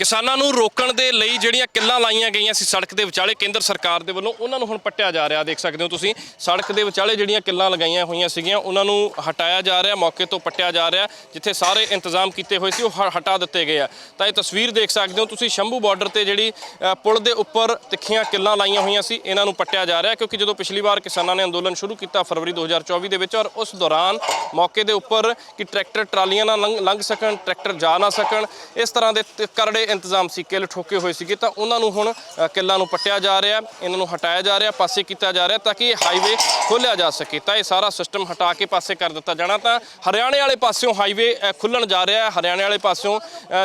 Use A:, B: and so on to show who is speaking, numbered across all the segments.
A: ਕਿਸਾਨਾਂ ਨੂੰ ਰੋਕਣ ਦੇ ਲਈ ਜਿਹੜੀਆਂ ਕਿੱਲਾਂ ਲਾਈਆਂ ਗਈਆਂ ਸੀ ਸੜਕ ਦੇ ਵਿਚਾਲੇ, ਕੇਂਦਰ ਸਰਕਾਰ ਦੇ ਵੱਲੋਂ ਉਹਨਾਂ ਨੂੰ ਹੁਣ ਪੱਟਿਆ ਜਾ ਰਿਹਾ। ਦੇਖ ਸਕਦੇ ਹੋ ਤੁਸੀਂ, ਸੜਕ ਦੇ ਵਿਚਾਲੇ ਜਿਹੜੀਆਂ ਕਿੱਲਾਂ ਲਗਾਈਆਂ ਹੋਈਆਂ ਸੀਗੀਆਂ, ਉਹਨਾਂ ਨੂੰ ਹਟਾਇਆ ਜਾ ਰਿਹਾ, ਮੌਕੇ ਤੋਂ ਪੱਟਿਆ ਜਾ ਰਿਹਾ, ਜਿੱਥੇ ਸਾਰੇ ਇੰਤਜ਼ਾਮ ਕੀਤੇ ਹੋਏ ਸੀ, ਉਹ ਹ- ਹਟਾ ਦਿੱਤੇ ਗਏ ਆ। ਤਾਂ ਇਹ ਤਸਵੀਰ ਦੇਖ ਸਕਦੇ ਹੋ ਤੁਸੀਂ, ਸ਼ੰਭੂ ਬਾਰਡਰ ਤੇ ਜਿਹੜੀ ਪੁਲ ਦੇ ਉੱਪਰ ਤਿੱਖੀਆਂ ਕਿੱਲਾਂ ਲਾਈਆਂ ਹੋਈਆਂ ਸੀ, ਇਹਨਾਂ ਨੂੰ ਪੱਟਿਆ ਜਾ ਰਿਹਾ, ਕਿਉਂਕਿ ਜਦੋਂ ਪਿਛਲੀ ਵਾਰ ਕਿਸਾਨਾਂ ਨੇ ਅੰਦੋਲਨ ਸ਼ੁਰੂ ਕੀਤਾ ਫਰਵਰੀ 2024 ਦੇ ਵਿੱਚ, ਔਰ ਉਸ ਦੌਰਾਨ ਮੌਕੇ ਦੇ ਉੱਪਰ ਕਿ ਟਰੈਕਟਰ ਟਰਾਲੀਆਂ ਨਾਲ ਲੰਘ- ਲੰਘ ਸਕਣ, ਟਰੈਕਟਰ ਜਾ ਨਾ ਸਕਣ, ਇਸ ਤਰ੍ਹਾਂ ਦੇ ਤ- ਕਰੜੇ ਇੰਤਜ਼ਾਮ ਸੀ ਕਿੱਲ ਠੋਕੇ ਹੋਏ ਸੀਗੇ ਤਾਂ ਉਹਨਾਂ ਨੂੰ ਹੁਣ ਕਿੱਲਾਂ ਨੂੰ ਪੱਟਿਆ ਜਾ ਰਿਹਾ ਇਹਨਾਂ ਨੂੰ ਹਟਾਇਆ ਜਾ ਰਿਹਾ ਪਾਸੇ ਕੀਤਾ ਜਾ ਰਿਹਾ ਤਾਂ ਕਿ ਇਹ ਹਾਈਵੇ ਖੋਲ੍ਹਿਆ ਜਾ ਸਕੇ। ਤਾਂ ਇਹ ਸਾਰਾ ਸਿਸਟਮ ਹਟਾ ਕੇ ਪਾਸੇ ਕਰ ਦਿੱਤਾ ਜਾਣਾ ਤਾਂ ਹਰਿਆਣੇ ਵਾਲੇ ਪਾਸਿਓਂ ਹਾਈਵੇ ਅ, ਖੁੱਲਣ ਜਾ ਰਿਹਾ ਹੈ। ਹਰਿਆਣੇ ਵਾਲੇ ਪਾਸਿਓਂ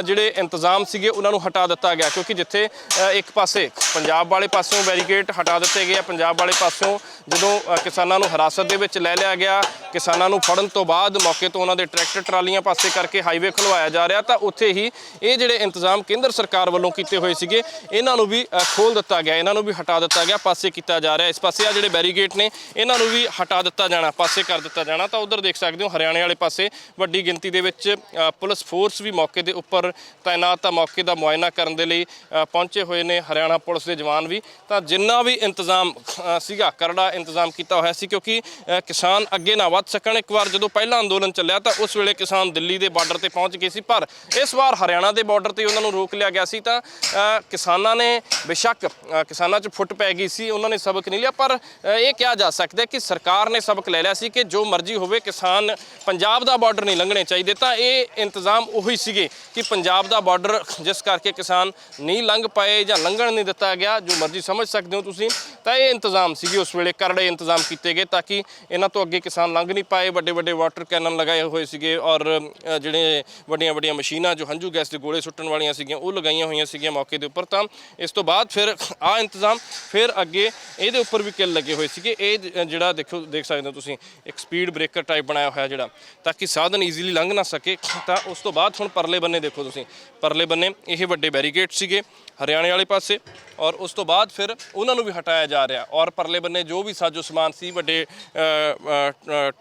A: ਜਿਹੜੇ ਇੰਤਜ਼ਾਮ ਸੀਗੇ ਉਹਨਾਂ ਨੂੰ ਹਟਾ ਦਿੱਤਾ ਗਿਆ ਕਿਉਂਕਿ ਜਿੱਥੇ ਇੱਕ ਪਾਸੇ ਪੰਜਾਬ ਵਾਲੇ ਪਾਸਿਓਂ ਬੈਰੀਕੇਡ ਹਟਾ ਦਿੱਤੇ ਗਏ ਆ ਪੰਜਾਬ ਵਾਲੇ ਪਾਸਿਓਂ ਜਦੋਂ ਕਿਸਾਨਾਂ ਨੂੰ ਹਿਰਾਸਤ ਦੇ ਵਿੱਚ ਲੈ ਲਿਆ ਗਿਆ ਕਿਸਾਨਾਂ ਨੂੰ ਫੜਨ ਤੋਂ ਬਾਅਦ ਮੌਕੇ ਤੋਂ ਉਹਨਾਂ ਦੇ ਟਰੈਕਟਰ ਟਰਾਲੀਆਂ ਪਾਸੇ ਕਰਕੇ ਹਾਈਵੇ ਖੁਲਵਾਇਆ ਜਾ ਰਿਹਾ ਤਾਂ ਉੱਥੇ ਹੀ ਇਹ ਜਿਹੜੇ ਇੰਤਜ਼ਾਮ ਕੇਂਦਰ ਸਰਕਾਰ ਵੱਲੋਂ ਕੀਤੇ ਹੋਏ ਸੀਗੇ ਇਹਨਾਂ ਨੂੰ ਵੀ ਅ, ਖੋਲ ਦਿੱਤਾ ਗਿਆ ਇਹਨਾਂ ਨੂੰ ਵੀ ਹਟਾ ਦਿੱਤਾ ਗਿਆ ਪਾਸੇ ਕੀਤਾ ਜਾ ਰਿਹਾ। ਇਸ ਪਾਸੇ ਆ ਜਿਹੜੇ ਬੈਰੀਗੇਟ ਨੇ ਇਹਨਾਂ ਨੂੰ ਵੀ ਹਟਾ ਦਿੱਤਾ ਜਾਣਾ ਪਾਸੇ ਕਰ ਦਿੱਤਾ ਜਾਣਾ। ਤਾਂ ਉਧਰ ਦੇਖ ਸਕਦੇ ਹੋ ਹਰਿਆਣੇ ਵਾਲੇ ਪਾਸੇ ਵੱਡੀ ਗਿਣਤੀ ਦੇ ਵਿੱਚ ਪੁਲਿਸ ਫੋਰਸ ਵੀ ਮੌਕੇ ਦੇ ਉੱਪਰ ਤਾਇਨਾਤ ਆ ਮੌਕੇ ਦਾ ਮੁਆਇਨਾ ਕਰਨ ਦੇ ਲਈ ਪਹੁੰਚੇ ਹੋਏ ਨੇ ਹਰਿਆਣਾ ਪੁਲਿਸ ਦੇ ਜਵਾਨ ਵੀ। ਤਾਂ ਜਿੰਨਾ ਵੀ ਇੰਤਜ਼ਾਮ ਸੀਗਾ ਕਰੜਾ ਇੰਤਜ਼ਾਮ ਕੀਤਾ ਹੋਇਆ ਸੀ ਕਿਉਂਕਿ ਕਿਸਾਨ ਅੱਗੇ ਨਾ ਵੱਧ ਸਕਣ। ਇੱਕ ਵਾਰ ਜਦੋਂ ਪਹਿਲਾ ਅੰਦੋਲਨ ਚੱਲਿਆ ਤਾਂ ਉਸ ਵੇਲੇ ਕਿਸਾਨ ਦਿੱਲੀ ਦੇ ਬਾਰਡਰ ਤੇ ਪਹੁੰਚ ਗਏ ਸੀ ਪਰ ਇਸ ਵਾਰ ਹਰਿਆਣਾ ਦੇ ਬਾਰਡਰ ਤੇ ਉਹਨਾਂ ਨੂੰ ਰੋਕ ਲਿਆ ਗਿਆ ਸੀ ਤਾਂ ਕਿਸਾਨਾਂ ਨੇ ਬੇਸ਼ੱਕ ਕਿਸਾਨਾਂ 'ਚ ਫੁੱਟ ਪੈ ਗਈ ਸੀ, ਉਹਨਾਂ ਨੇ ਸਬਕ ਨਹੀਂ ਲਿਆ, ਪਰ ਇਹ ਕਿਹਾ ਜਾ ਸਕਦਾ ਕਿ ਸਰਕਾਰ ਨੇ ਸਬਕ ਲੈ ਲਿਆ ਸੀ ਕਿ ਜੋ ਮਰਜ਼ੀ ਹੋਵੇ ਕਿਸਾਨ ਪੰਜਾਬ ਦਾ ਬਾਰਡਰ ਨਹੀਂ ਲੰਘਣੇ ਚਾਹੀਦੇ, ਤਾਂ ਇਹ ਇੰਤਜ਼ਾਮ ਉਹੀ ਸੀਗੇ ਕਿ ਪੰਜਾਬ ਦਾ ਬਾਰਡਰ ਜਿਸ ਕਰਕੇ ਕਿਸਾਨ ਨਹੀਂ ਲੰਘ ਪਾਏ ਜਾਂ ਲੰਘਣ ਨਹੀਂ ਦਿੱਤਾ ਗਿਆ, ਜੋ ਮਰਜ਼ੀ ਸਮਝ ਸਕਦੇ ਹੋ ਤੁਸੀਂ, ਤਾਂ ਇਹ ਇੰਤਜ਼ਾਮ ਸੀਗੇ ਉਸ ਵੇਲੇ, ਕਰੜੇ ਇੰਤਜ਼ਾਮ ਕੀਤੇ ਗਏ ਤਾਂ ਕਿ ਇਹਨਾਂ ਤੋਂ ਅੱਗੇ ਕਿਸਾਨ ਲੰਘ ਨਹੀਂ ਪਾਏ ਵੱਡੇ ਵੱਡੇ ਵਾਟਰ ਕੈਨਨ ਲਗਾਏ ਹੋਏ ਸੀਗੇ ਔਰ ਜਿਹੜੇ ਵੱਡੀਆਂ ਵੱਡੀਆਂ ਮਸ਼ੀਨਾਂ ਜੋ ਹੰਝੂ ਗੈਸ ਦੇ ਗੋਲੇ ਸੁੱਟਣ ਵਾਲੀਆਂ ਸੀ ਸੀਗੀਆਂ, ਉਹ ਲਗਾਈਆਂ ਹੋਈਆਂ ਸੀਗੀਆਂ ਮੌਕੇ ਦੇ ਉੱਪਰ ਤਾਂ ਇਸ ਤੋਂ ਬਾਅਦ ਫਿਰ ਆ ਇੰਤਜ਼ਾਮ, ਫਿਰ ਅੱਗੇ ਇਹਦੇ ਉੱਪਰ ਵੀ ਕਿੱਲ ਲੱਗੇ ਹੋਏ ਸੀਗੇ। ਇਹ ਜਿਹੜਾ ਦੇਖੋ, ਦੇਖ ਸਕਦੇ ਹੋ ਤੁਸੀਂ, ਇੱਕ ਸਪੀਡ ਬ੍ਰੇਕਰ ਟਾਈਪ ਬਣਾਇਆ ਹੋਇਆ ਜਿਹੜਾ, ਤਾਂ ਕਿ ਸਾਧਨ ਈਜ਼ੀਲੀ ਲੰਘ ਨਾ ਸਕੇ। ਤਾਂ ਉਸ ਤੋਂ ਬਾਅਦ ਹੁਣ ਪਰਲੇ ਬੰਨੇ ਦੇਖੋ ਤੁਸੀਂ, ਪਰਲੇ ਬੰਨੇ ਇਹ ਵੱਡੇ ਬੈਰੀਕੇਡ ਸੀਗੇ। ਹਰਿਆਣੇ ਵਾਲੇ ਪਾਸੇ ਔਰ ਉਸ ਤੋਂ ਬਾਅਦ ਫਿਰ ਉਹਨਾਂ ਨੂੰ ਵੀ ਹਟਾਇਆ ਜਾ ਰਿਹਾ। ਔਰ ਪਰਲੇ ਬੰਨੇ ਜੋ ਵੀ ਸਾਜੋ ਸਮਾਨ ਸੀ, ਵੱਡੇ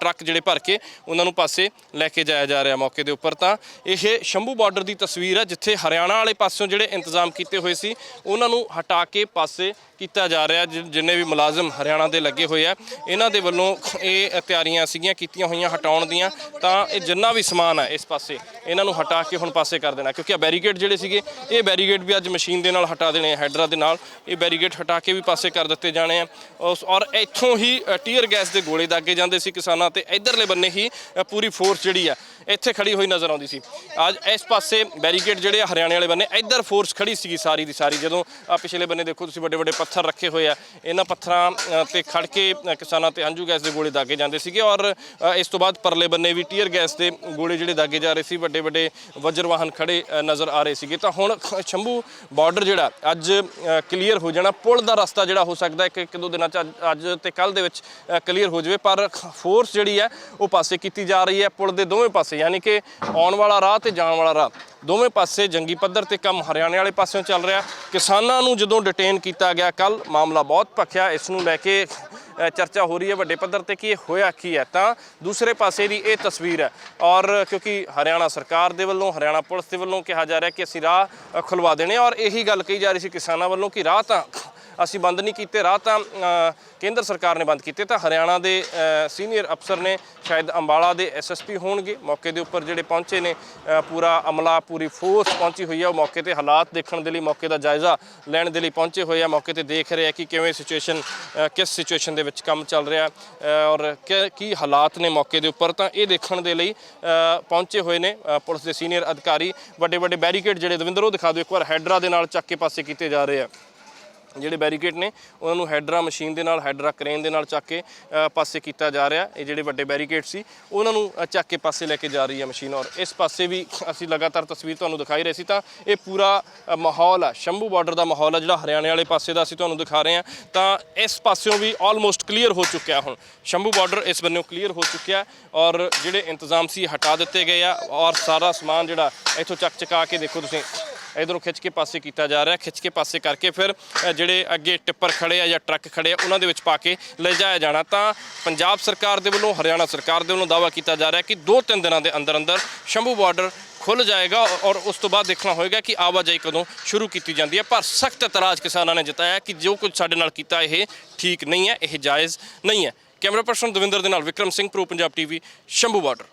A: ਟਰੱਕ ਜਿਹੜੇ ਭਰ ਕੇ ਉਹਨਾਂ ਨੂੰ ਪਾਸੇ ਲੈ ਕੇ ਜਾਇਆ ਜਾ ਰਿਹਾ ਮੌਕੇ ਦੇ ਉੱਪਰ ਤਾਂ। ਇਹ ਸ਼ੰਭੂ ਬਾਰਡਰ ਦੀ ਤਸਵੀਰ ਹੈ, ਜਿੱਥੇ ਹਰਿਆਣਾ ਵਾਲੇ ਪਾਸਿਓਂ ਜਿਹੜੇ ਇੰਤਜ਼ਾਮ ਕੀਤੇ ਹੋਏ ਸੀ, ਉਹਨਾਂ ਨੂੰ ਹਟਾ ਕੇ ਪਾਸੇ ਕੀਤਾ ਜਾ ਰਿਹਾ, ਜਿ- ਜਿੰਨੇ ਵੀ ਮੁਲਾਜ਼ਮ ਹਰਿਆਣਾ ਦੇ ਲੱਗੇ ਹੋਏ ਆ। ਇਹਨਾਂ ਦੇ ਵੱਲੋਂ ਇਹ ਤਿਆਰੀਆਂ ਸੀਗੀਆਂ, ਕੀਤੀਆਂ ਹੋਈਆਂ ਹਟਾਉਣ ਦੀਆਂ। ਤਾਂ ਇਹ ਜਿੰਨਾ ਵੀ ਸਮਾਨ ਹੈ ਇਸ ਪਾਸੇ, ਇਹਨਾਂ ਨੂੰ ਹਟਾ ਕੇ ਹੁਣ ਪਾਸੇ ਕਰ ਦੇਣਾ, ਕਿਉਂਕਿ ਆ ਬੈਰੀਕੇਡ ਜਿਹੜੇ ਸੀਗੇ, ਇਹ ਬੈਰੀਕੇਡ ਵੀ ਅੱਜ ਮਸ਼ੀਨ ਦੇ ਨਾਲ ਹਟਾ ਦੇਣੇ ਆ, ਹੈਡਰਾ ਦੇ ਨਾਲ। ਇਹ ਬੈਰੀਗੇਟ ਹਟਾ ਕੇ ਵੀ ਪਾਸੇ ਕਰ ਦਿੱਤੇ ਜਾਣੇ ਆ। ਉਸ ਔਰ ਇੱਥੋਂ ਹੀ ਟੀਅਰ ਗੈਸ ਦੇ ਗੋਲੇ ਦਾਗੇ ਜਾਂਦੇ ਸੀ ਕਿਸਾਨਾਂ ਤੇ। ਇਧਰਲੇ ਬੰਨੇ ਹੀ ਪੂਰੀ ਫੋਰਸ ਜਿਹੜੀ ਆ ਇੱਥੇ ਖੜੀ ਹੋਈ ਨਜ਼ਰ ਆਉਂਦੀ ਸੀ। ਅੱਜ ਇਸ ਪਾਸੇ ਬੈਰੀਕੇਡ ਜਿਹੜੇ ਆ ਹਰਿਆਣੇ ਵਾਲੇ ਬੰਨੇ, ਇੱਧਰ ਫੋਰਸ ਖੜੀ ਸੀਗੀ ਸਾਰੀ ਦੀ ਸਾਰੀ। ਜਦੋਂ ਆ ਪਿਛਲੇ ਬੰਨੇ ਦੇਖੋ ਤੁਸੀਂ ਵੱਡੇ ਵੱਡੇ ਪੱਥਰ ਰੱਖੇ ਹੋਏ ਆ, ਇਹਨਾਂ ਪੱਥਰਾਂ ਤੇ ਖੜ ਕੇ ਕਿਸਾਨਾਂ ਤੇ ਹੰਝੂ ਗੈਸ ਦੇ ਗੋਲੇ ਦਾਗੇ ਜਾਂਦੇ ਸੀਗੇ ਔਰ ਇਸ ਤੋਂ ਬਾਅਦ ਪਰਲੇ ਬੰਨੇ ਵੀ ਟੀਅਰ ਗੈਸ ਦੇ ਗੋਲੇ ਜਿਹੜੇ ਦਾਗੇ ਜਾ ਰਹੇ ਸੀ ਵੱਡੇ ਵੱਡੇ ਵਜਰ ਵਾਹਨ ਖੜੇ ਨਜ਼ਰ ਆ ਰਹੇ ਸੀਗੇ। ਤਾਂ ਹੁਣ ਸ਼ੰਭੂ ਬਾਰਡਰ ਜਿਹੜਾ, ਅੱਜ ਕਲੀਅਰ ਹੋ ਜਾਣਾ। ਪੁਲ ਦਾ ਰਸਤਾ ਜਿਹੜਾ ਹੋ ਸਕਦਾ, ਇੱਕ ਇੱਕ ਦੋ ਦਿਨਾਂ ਚ ਅੱਜ- ਅੱਜ ਤੇ ਕੱਲ ਦੇ ਵਿੱਚ ਕਲੀਅਰ ਹੋ ਜਾਵੇ। ਪਰ ਫੋਰਸ ਜਿਹੜੀ ਹੈ, ਉਹ ਪਾਸੇ ਕੀਤੀ ਜਾ ਰਹੀ ਹੈ। ਪੁਲ ਦੇ ਦੋਵੇਂ ਪਾਸੇ ਯਾਨੀ ਕਿ ਆਉਣ ਵਾਲਾ ਰਾਹ ਤੇ ਜਾਣ ਵਾਲਾ ਰਾਹ। ਦੋਵੇਂ ਪਾਸੇ ਜੰਗੀ ਪੱਧਰ ਤੇ ਕੰਮ ਹਰਿਆਣੇ ਵਾਲੇ ਪਾਸਿਓਂ ਚੱਲ ਰਿਹਾ। ਕਿਸਾਨਾਂ ਨੂੰ ਜਦੋਂ ਡਿਟੇਨ ਕੀਤਾ ਗਿਆ ਕੱਲ ਮਾਮਲਾ ਬਹੁਤ ਭਖਿਆ। ਇਸ ਨੂੰ ਲੈ ਕੇ ਚਰਚਾ ਹੋ ਰਹੀ ਹੈ ਵੱਡੇ ਪੱਧਰ ਤੇ ਕਿ ਇਹ ਹੋਇਆ ਕੀ ਹੈ। ਤਾਂ ਦੂਸਰੇ ਪਾਸੇ ਦੀ ਇਹ ਤਸਵੀਰ ਹੈ। ਔਰ ਕਿਉਂਕਿ ਹਰਿਆਣਾ ਸਰਕਾਰ ਦੇ ਵੱਲੋਂ ਹਰਿਆਣਾ ਪੁਲਿਸ ਦੇ ਵੱਲੋਂ ਕਿਹਾ ਜਾ ਰਿਹਾ ਕਿ ਅਸੀਂ ਰਾਹ ਅ, ਖੁਲਵਾ ਦੇਣੇ। ਔਰ ਇਹੀ ਗੱਲ ਕਹੀ ਜਾ ਰਹੀ ਸੀ ਕਿਸਾਨਾਂ ਵੱਲੋਂ ਕਿ ਰਾਹ ਤਾਂ ਅਸੀਂ ਬੰਦ ਨਹੀਂ ਕੀਤੇ, ਰਾਹ ਤਾਂ ਕੇਂਦਰ ਸਰਕਾਰ ਨੇ ਬੰਦ ਕੀਤੇ, ਤਾਂ ਹਰਿਆਣਾ ਦੇ ਸੀਨੀਅਰ ਅਫਸਰ ਨੇ ਸ਼ਾਇਦ ਅੰਬਾਲਾ ਦੇ ਐਸਐਸਪੀ ਹੋਣਗੇ। ਮੌਕੇ ਦੇ ਉੱਪਰ ਜਿਹੜੇ ਪਹੁੰਚੇ ਨੇ ਪੂਰਾ ਅਮਲਾ, ਪੂਰੀ ਫੋਰਸ ਪਹੁੰਚੀ ਹੋਈ ਹੈ ਉਹ ਮੌਕੇ ਤੇ ਹਾਲਾਤ ਦੇਖਣ ਦੇ ਲਈ ਮੌਕੇ ਦਾ ਜਾਇਜ਼ਾ ਲੈਣ ਦੇ ਲਈ ਪਹੁੰਚੇ ਹੋਏ ਆ। ਮੌਕੇ ਤੇ ਦੇਖ ਰਹੇ ਆ ਕਿ ਕਿਵੇਂ ਸਿਚੁਏਸ਼ਨ ਕਿਸ ਸਿਚੁਏਸ਼ਨ ਦੇ ਵਿੱਚ ਕੰਮ ਚੱਲ ਰਿਹਾ ਔਰ ਕਿ- ਕੀ ਹਾਲਾਤ ਨੇ ਮੌਕੇ ਦੇ ਉੱਪਰ। ਤਾਂ ਇਹ ਦੇਖਣ ਦੇ ਲਈ ਪਹੁੰਚੇ ਹੋਏ ਨੇ ਪੁਲਿਸ ਦੇ ਸੀਨੀਅਰ ਅਧਿਕਾਰੀ। ਵੱਡੇ ਵੱਡੇ ਬੈਰੀਕੇਡ ਜਿਹੜੇ ਦਵਿੰਦਰ, ਉਹ ਦਿਖਾ ਦਿਓ। ਇੱਕ ਵਾਰ ਹੈਡਰਾ ਦੇ ਨਾਲ ਚੱਕ ਕੇ ਪਾਸੇ ਕੀਤੇ ਜਾ ਰਹੇ ਆ। ਜਿਹੜੇ ਬੈਰੀਕੇਡ ਨੇ, ਉਹਨਾਂ ਨੂੰ ਹੈਡਰਾ, ਮਸ਼ੀਨ ਦੇ ਨਾਲ, ਹੈਡਰਾ ਕ੍ਰੇਨ ਦੇ ਨਾਲ ਚੱਕ ਕੇ ਪਾਸੇ ਕੀਤਾ ਜਾ ਰਿਹਾ। ਇਹ ਜਿਹੜੇ ਵੱਡੇ ਬੈਰੀਕੇਡ ਸੀ, ਉਹਨਾਂ ਨੂੰ ਚੱਕ ਕੇ ਪਾਸੇ ਲੈ ਕੇ ਜਾ ਰਹੀ ਹੈ ਮਸ਼ੀਨ ਔਰ ਇਸ ਪਾਸੇ ਵੀ ਅਸੀਂ ਲਗਾਤਾਰ ਤਸਵੀਰ ਤੁਹਾਨੂੰ ਦਿਖਾਈ ਰਹੇ ਸੀ ਤਾਂ ਇਹ ਪੂਰਾ ਮਾਹੌਲ ਆ। ਸ਼ੰਭੂ ਬਾਰਡਰ ਦਾ ਮਾਹੌਲ ਆ ਜਿਹੜਾ ਹਰਿਆਣੇ ਵਾਲੇ ਪਾਸੇ ਦਾ ਅਸੀਂ ਤੁਹਾਨੂੰ ਦਿਖਾ ਰਹੇ ਹਾਂ। ਤਾਂ ਇਸ ਪਾਸਿਓਂ ਵੀ ਆਲਮੋਸਟ ਕਲੀਅਰ ਹੋ ਚੁੱਕਿਆ ਹੁਣ। ਸ਼ੰਭੂ ਬਾਰਡਰ ਇਸ ਬੰਨਿਓ ਕਲੀਅਰ ਹੋ ਚੁੱਕਿਆ ਔਰ ਜਿਹੜੇ ਇੰਤਜ਼ਾਮ ਸੀ ਹਟਾ ਦਿੱਤੇ ਗਏ ਆ ਔਰ ਸਾਰਾ ਸਮਾਨ ਜਿਹੜਾ ਇੱਥੋਂ ਚੱਕ ਚਕਾ ਕੇ ਦੇਖੋ ਤੁਸੀਂ। ਇਧਰੋਂ ਖਿੱਚ ਕੇ ਪਾਸੇ ਕੀਤਾ ਜਾ ਰਿਹਾ। ਖਿੱਚ ਕੇ ਪਾਸੇ ਕਰਕੇ ਫਿਰ ਜਿਹੜੇ ਅੱਗੇ ਟਿੱਪਰ ਖੜੇ ਆ ਜਾਂ ਟਰੱਕ ਖੜੇ ਆ, ਉਹਨਾਂ ਦੇ ਵਿੱਚ ਪਾ ਕੇ ਲੈ ਜਾਇਆ ਜਾਣਾ। ਤਾਂ ਪੰਜਾਬ ਸਰਕਾਰ ਦੇ ਵੱਲੋਂ, ਹਰਿਆਣਾ ਸਰਕਾਰ ਦੇ ਵੱਲੋਂ ਦਾਅਵਾ ਕੀਤਾ ਜਾ ਰਿਹਾ ਕਿ 2-3 ਦਿਨਾਂ ਦੇ ਅੰਦਰ ਅੰਦਰ ਸ਼ੰਭੂ ਬਾਰਡਰ ਖੁੱਲ ਜਾਏਗਾ ਔਰ ਉਸ ਤੋਂ ਬਾਅਦ ਦੇਖਣਾ ਹੋਏਗਾ ਕਿ ਆਵਾਜਾਈ ਕਦੋਂ ਸ਼ੁਰੂ ਕੀਤੀ ਜਾਂਦੀ ਹੈ। ਪਰ ਸਖਤ ਇਤਰਾਜ਼ ਕਿਸਾਨਾਂ ਨੇ ਜਤਾਇਆ ਕਿ ਜੋ ਕੁਝ ਸਾਡੇ ਨਾਲ ਕੀਤਾ, ਇਹ ਠੀਕ ਨਹੀਂ ਹੈ, ਇਹ ਜਾਇਜ਼ ਨਹੀਂ ਹੈ। ਕੈਮਰਾ ਪਰਸਨ ਦਵਿੰਦਰ ਦੇ ਨਾਲ Vikram Singh, pro Punjab TV, Shambhu border.